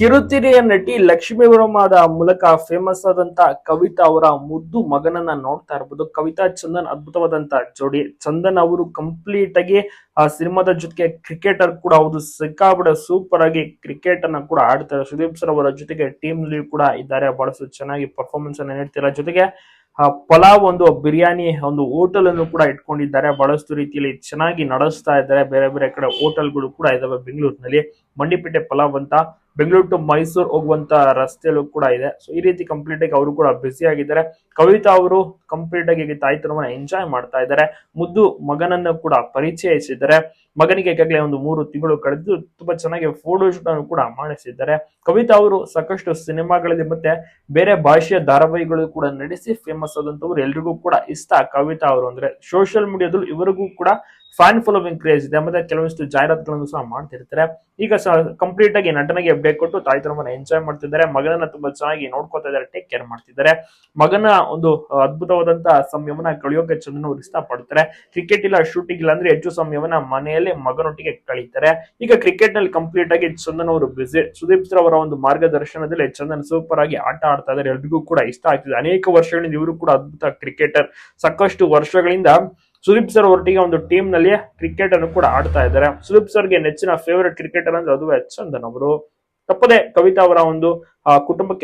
ಕಿರುತೆರೆಯ ನಟಿ ಲಕ್ಷ್ಮೀ ವರ್ಮದ ಮೂಲಕ ಫೇಮಸ್ ಆದಂತ ಕವಿತಾ ಅವರ ಮುದ್ದು ಮಗನನ್ನ ನೋಡ್ತಾ ಇರ್ಬೋದು. ಕವಿತಾ ಚಂದನ್ ಅದ್ಭುತವಾದಂತ ಜೋಡಿ. ಚಂದನ್ ಅವರು ಕಂಪ್ಲೀಟ್ ಆಗಿ ಆ ಸಿನಿಮಾದ ಜೊತೆಗೆ ಕ್ರಿಕೆಟರ್ ಕೂಡ ಹೌದು. ಸಿಕ್ಕಾಬಿಡ ಸೂಪರ್ ಆಗಿ ಕ್ರಿಕೆಟ್ ಅನ್ನ ಕೂಡ ಆಡ್ತಾರೆ ಸುದೀಪ್ ಸರ್ ಅವರ ಜೊತೆಗೆ ಟೀಮ್ ಲೀಡ್ ಕೂಡ ಇದ್ದಾರೆ. ಬಹಳಷ್ಟು ಚೆನ್ನಾಗಿ ಪರ್ಫಾರ್ಮೆನ್ಸ್ ಅನ್ನ ನೀಡ್ತಿದ್ದಾರೆ ಜೊತೆಗೆ, ಆ, ಪಲಾವ್ ಒಂದು ಬಿರಿಯಾನಿ ಒಂದು ಹೋಟೆಲ್ ಅನ್ನು ಕೂಡ ಇಟ್ಕೊಂಡಿದ್ದಾರೆ. ಬಹಳಷ್ಟು ರೀತಿಯಲ್ಲಿ ಚೆನ್ನಾಗಿ ನಡೆಸ್ತಾ ಇದ್ದಾರೆ. ಬೇರೆ ಬೇರೆ ಕಡೆ ಹೋಟೆಲ್ಗಳು ಕೂಡ ಇದಾವೆ ಬೆಂಗಳೂರಿನಲ್ಲಿ. ಮಂಡಿಪೇಟೆ ಪಲಾವ್ ಅಂತ ಬೆಂಗಳೂರು ಟು ಮೈಸೂರು ಹೋಗುವಂತ ರಸ್ತೆಯಲ್ಲೂ ಕೂಡ ಇದೆ. ಸೊ ಈ ರೀತಿ ಕಂಪ್ಲೀಟ್ ಆಗಿ ಅವರು ಕೂಡ ಬ್ಯುಸಿ ಆಗಿದ್ದಾರೆ. ಕವಿತಾ ಅವರು ಕಂಪ್ಲೀಟ್ ಆಗಿ ತಾಯ್ತನವನ್ನ ಎಂಜಾಯ್ ಮಾಡ್ತಾ ಇದ್ದಾರೆ. ಮುದ್ದು ಮಗನನ್ನು ಕೂಡ ಪರಿಚಯಿಸಿದ್ದಾರೆ. ಮಗನಿಗೆ ಈಗಾಗಲೇ ಒಂದು ಮೂರು ತಿಂಗಳು ಕಳೆದು ತುಂಬಾ ಚೆನ್ನಾಗಿ ಫೋಟೋ ಶೂಟ್ ಅನ್ನು ಕೂಡ ಮಾಡಿಸಿದ್ದಾರೆ. ಕವಿತಾ ಅವರು ಸಾಕಷ್ಟು ಸಿನಿಮಾಗಳಲ್ಲಿ ಮತ್ತೆ ಬೇರೆ ಭಾಷೆಯ ಧಾರಾವಾಹಿಗಳು ಕೂಡ ನಡೆಸಿ ಫೇಮಸ್ ಆದಂತವ್ರು ಎಲ್ರಿಗೂ ಕೂಡ ಇಷ್ಟ ಕವಿತಾ ಅವರು ಅಂದ್ರೆ ಸೋಷಿಯಲ್ ಮೀಡಿಯಾದಲ್ಲಿ ಇವರಿಗೂ ಕೂಡ ಫ್ಯಾನ್ ಫಾಲೋವಿಂಗ್ ಕ್ರೇಜ್ ಇದೆ. ಮತ್ತೆ ಕೆಲವೊಂದಿಷ್ಟು ಜಾಹೀರಾತುಗಳನ್ನು ಸಹ ಮಾಡ್ತಿರ್ತಾರೆ. ಈಗ ಕಂಪ್ಲೀಟ್ ಆಗಿ ನಟನೆಗೆ ಬ್ರೇಕ್ ಕೊಟ್ಟು ತಮ್ಮನ ಎಂಜಾಯ್ ಮಾಡ್ತಿದ್ದಾರೆ. ಮಗನನ್ನ ತುಂಬಾ ಚೆನ್ನಾಗಿ ನೋಡ್ಕೊತಾ ಇದ್ದಾರೆ. ಟೇಕ್ ಕೇರ್ ಮಾಡ್ತಿದ್ದಾರೆ. ಮಗನ ಒಂದು ಅದ್ಭುತವಾದಂತಹ ಸಮಯವನ್ನ ಕಳೆಯೋಕೆ ಚಂದನ ಇಷ್ಟ ಪಡ್ತಾರೆ ಕ್ರಿಕೆಟ್ ಇಲ್ಲ ಶೂಟಿಂಗ್ ಇಲ್ಲ ಅಂದ್ರೆ ಹೆಚ್ಚು ಸಮಯವನ್ನ ಮನೆಯಲ್ಲೇ ಮಗನೊಟ್ಟಿಗೆ ಕಳೀತಾರೆ. ಈಗ ಕ್ರಿಕೆಟ್ನಲ್ಲಿ ಕಂಪ್ಲೀಟ್ ಆಗಿ ಚಂದನ್ ಅವರು ಬಿಸಿ ಸುದೀಪ್ ಸರ್ ಅವರ ಒಂದು ಮಾರ್ಗದರ್ಶನದಲ್ಲಿ ಚಂದನ್ ಸೂಪರ್ ಆಗಿ ಆಟ ಆಡ್ತಾ ಇದ್ದಾರೆ. ಎಲ್ರಿಗೂ ಕೂಡ ಇಷ್ಟ ಆಗ್ತಿದೆ. ಅನೇಕ ವರ್ಷಗಳಿಂದ ಇವರು ಕೂಡ ಅದ್ಭುತ ಕ್ರಿಕೆಟರ್ ಸಾಕಷ್ಟು ವರ್ಷಗಳಿಂದ ಸುದೀಪ್ ಸರ್ ಒಟ್ಟಿಗೆ ಒಂದು ಟೀಮ್ನಲ್ಲಿ ಕ್ರಿಕೆಟ್ ಅನ್ನು ಕೂಡ ಆಡ್ತಾ ಇದ್ದಾರೆ. ಸುದೀಪ್ ಸರ್ಗೆ ನೆಚ್ಚಿನ ಫೇವರೇಟ್ ಕ್ರಿಕೆಟರ್ ಅಂದ್ರೆ ಅದುವೇ ಚಂದನ್ ಅವರು. ತಪ್ಪದೆ ಕವಿತಾ ಅವರ ಒಂದು ಕುಟುಂಬಕ್ಕೆ